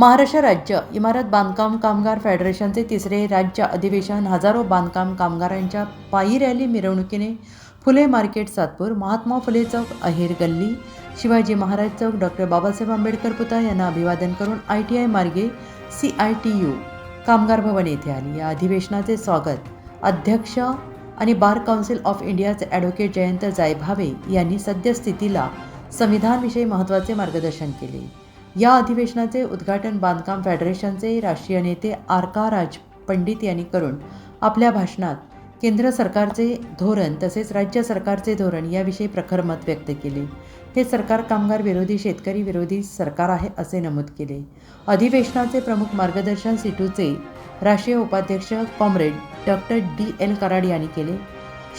महाराष्ट्र राज्य इमारत बांधकाम कामगार फेडरेशनचे तिसरे राज्य अधिवेशन हजारो बांधकाम कामगारांच्या पायी रॅली मिरवणुकीने फुले मार्केट सातपूर महात्मा फुले चौक अहेर गल्ली शिवाजी महाराज चौक डॉक्टर बाबासाहेब आंबेडकर पुतळा यांना अभिवादन करून आय टी आय मार्गे C I T U Kamgar Bhavan येथे आली. या अधिवेशनाचे स्वागत अध्यक्ष आणि बार काउन्सिल ऑफ इंडियाचे ॲडव्होकेट जयंत जायभावे यांनी सद्यस्थितीला संविधानविषयी महत्त्वाचे मार्गदर्शन केले. या अधिवेशनाचे उद्घाटन बांधकाम फेडरेशनचे राष्ट्रीय नेते आर का राज पंडित यांनी करून आपल्या भाषणात केंद्र सरकारचे धोरण तसेच राज्य सरकारचे धोरण याविषयी प्रखर मत व्यक्त केले. हे सरकार कामगार विरोधी शेतकरी विरोधी सरकार आहे असे नमूद केले. अधिवेशनाचे प्रमुख मार्गदर्शन सिटूचे राष्ट्रीय उपाध्यक्ष comrade doctor D L Karad यांनी केले.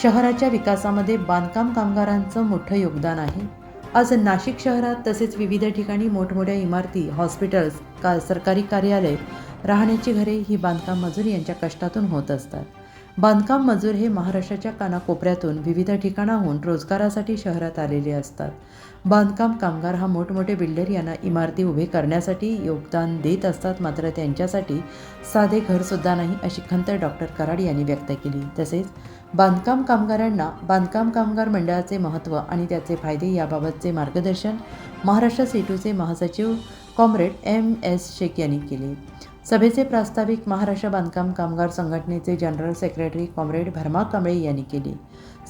शहराच्या विकासामध्ये बांधकाम कामगारांचं मोठं योगदान आहे. आज नाशिक शहरात तसेच विविध ठिकाणी मोठमोठ्या इमारती हॉस्पिटल्स का सरकारी कार्यालय राहण्याची घरे ही बांधकाम मजूर यांच्या कष्टातून होत असतात. बांधकाम मजूर हे महाराष्ट्राच्या कानाकोपऱ्यातून विविध ठिकाणाहून रोजगारासाठी शहरात आलेले असतात. बांधकाम कामगार हा मोठमोठे बिल्डर यांना इमारती उभे करण्यासाठी योगदान देत असतात मात्र त्यांच्यासाठी साधे घरसुद्धा नाही अशी खंत डॉक्टर कराड यांनी व्यक्त केली. तसेच बांधकाम कामगारांना बांधकाम कामगार मंडळाचे महत्त्व आणि त्याचे फायदे याबाबतचे मार्गदर्शन महाराष्ट्र सेटूचे महासचिव कॉम्रेड एम एस शेख यांनी केले. सभेचे प्रास्ताविक महाराष्ट्र बांधकाम कामगार संघटनेचे जनरल सेक्रेटरी कॉम्रेड भरमा कांबळे यांनी केले.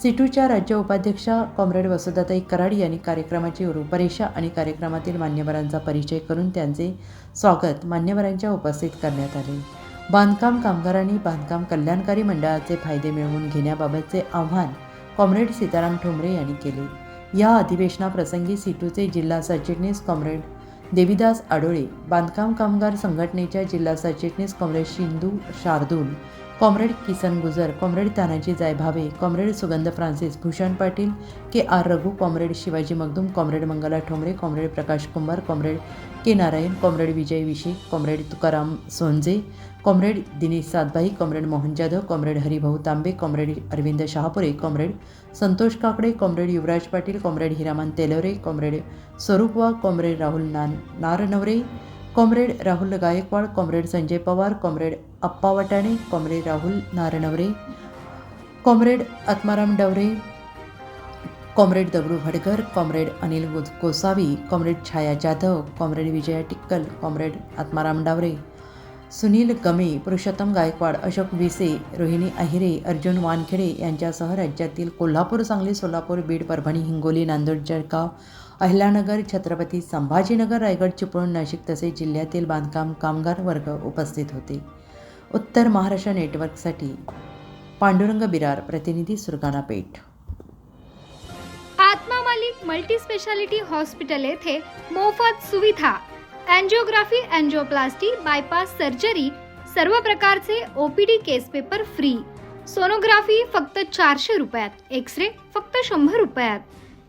सिटूच्या राज्य उपाध्यक्षा कॉम्रेड वसुदाताई कराड यांनी कार्यक्रमाची रूपरेषा आणि कार्यक्रमातील मान्यवरांचा परिचय करून त्यांचे स्वागत मान्यवरांच्या उपस्थित करण्यात आले. बांधकाम कामगारांनी बांधकाम कल्याणकारी मंडळाचे फायदे मिळवून घेण्याबाबतचे आव्हान कॉम्रेड सीताराम ठोंबरे यांनी केले. या अधिवेशनाप्रसंगी सिटूचे जिल्हा सरचिटणीस कॉम्रेड देविदास आडोळे बांधकाम कामगार संघटनेच्या जिल्हा सरचिटणीस comrade Shindu Shardul comrade Kisan Gujar comrade Tanaji Jaybhave comrade Sugandh Francis Bhushan Patil K R Raghu comrade Shivaji Magdum comrade Mangala Thombare comrade Prakash Kumbhar comrade K Narayan comrade Vijay Vishe comrade Tukaram Sonje comrade Dinesh Satbhai comrade Mohan Jadhav comrade Haribhau Tambe comrade Arvind Shahapure comrade Santosh Kakade comrade Yuvraj Patil comrade Hiraman Telware comrade Swaroop Wagh comrade Rahul Nan Naranware comrade Rahul Gaikwad comrade Sanjay Pawar comrade Appa Watane comrade Rahul Naranware comrade Atmaram Davare comrade Dagdu Bhadkar comrade Anil Gosavi comrade Chhaya Jadhav comrade Vijaya Tikkal comrade Atmaram Daware Sunil Game Purushottam Gaikwad Ashok Vise Rohini Ahire Arjun Wankhede यांच्यासह राज्यातील कोल्हापूर सांगली सोलापूर बीड परभणी हिंगोली नांदेड जळगाव अहिलानगर छत्रपती संभाजीनगर रायगड चिपळूण नाशिक तसेच जिल्ह्यातील बांधकाम कामगार वर्ग उपस्थित होते. उत्तर महाराष्ट्र नेटवर्कसाठी पांडुरंग बिरार प्रतिनिधी सुरगाणा पेठ. आत्मा मालिक मल्टीस्पेशालिटी हॉस्पिटल येथे मोफत सुविधा अँजिओग्राफी अँजिओप्लास्टी बायपास सर्जरी सर्व प्रकारचे OPD case paper free sonography फक्त चारशे रुपयात एक्स रे फक्त शंभर रुपयात.